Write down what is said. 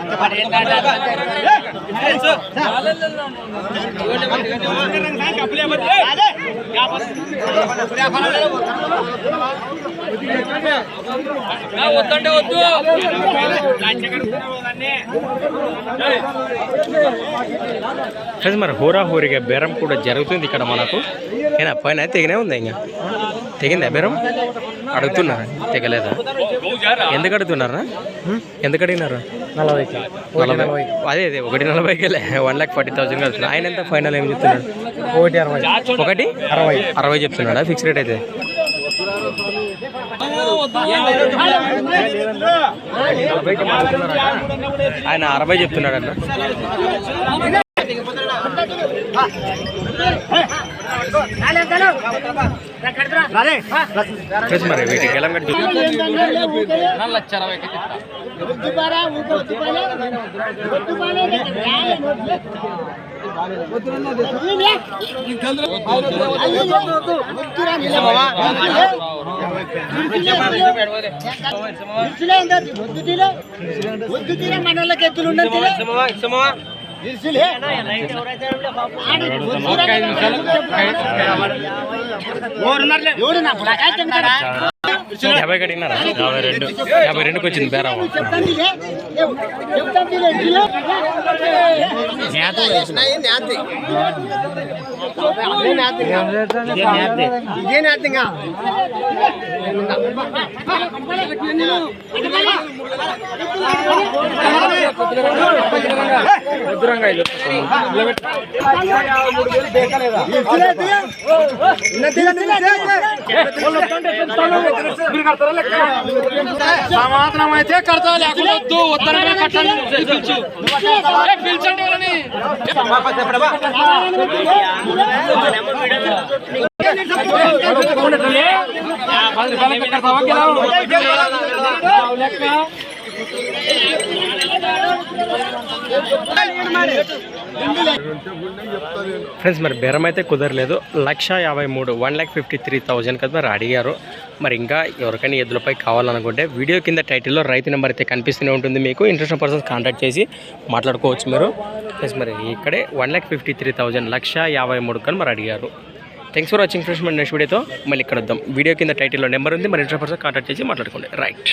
అంత పడేంటే వద్దంటే వద్దు ఫ్రెండ్స్ మరి హోరా హోరీగా బేరం కూడా జరుగుతుంది ఇక్కడ మనకు ఏనా పైన తెగినే ఉంది ఇంకా తెగిందా బేరం అడుగుతున్నారా తెగలేదా ఎందుకు అడుగుతున్నారా ఎందుకు అడిగినారు నలభైకి. నలభై. అదే అదే ఒకటి నలభైకి వన్ లాక్ ఫార్టీ థౌసండ్ కలుగుతుంది ఆయన ఎంత ఫైనల్ ఏం చెప్తున్నాడు? ఒకటి అరవై. ఒకటి? అరవై. అరవై చెప్తున్నాడా? ఫిక్స్ రేట్ అయితే? ఆయన అరవై చెప్తున్నాడు అన్న మరి వీటి గెలం కట్టి లక్ష అరవైకి ఇస్తా. మనోళ్ళకి ఎత్తులు ఉండదు యాభై కడిగినారా యాభై రెండు. యాభై రెండుకి వచ్చింది బేరం ఇదే నాతిగా సమాధానం అయితే కడతా లేకుండా వద్దు వద్దనగా కట్టండి పిలిచు ఏ, పిలిచండి వాళ్ళని పది రూపాయలకి కడతావా కిలో? లెక్క ఫ్రెండ్స్ మరి బేరం అయితే కుదరలేదు. లక్ష యాభై మూడు one lakh fifty three thousand కదా మరి అడిగారు. మరి ఇంకా ఎవరికైనా ఎద్దులపై కావాలనుకుంటే వీడియో కింద టైటిల్లో రైతు నెంబర్ అయితే కనిపిస్తూనే ఉంటుంది మీకు. ఇంట్రెస్ట్ పర్సన్స్ కాంటాక్ట్ చేసి మాట్లాడుకోవచ్చు మీరు. ఫ్రెండ్స్ మరి ఇక్కడే one lakh fifty three thousand లక్ష యాభై మూడు కానీ మరి అడిగారు. థ్యాంక్స్ ఫర్ వాచింగ్ ఫ్రెండ్స్ మరి నెక్స్ట్ వీడియోతో మళ్ళీ ఇక్కడ వద్దాం వీడియో కింద టైటిల్లో నెంబర్ ఉంది మరి ఇంట్రెస్ట్ పర్సన్ కాంటాక్ట్ చేసి మాట్లాడుకోండి. రైట్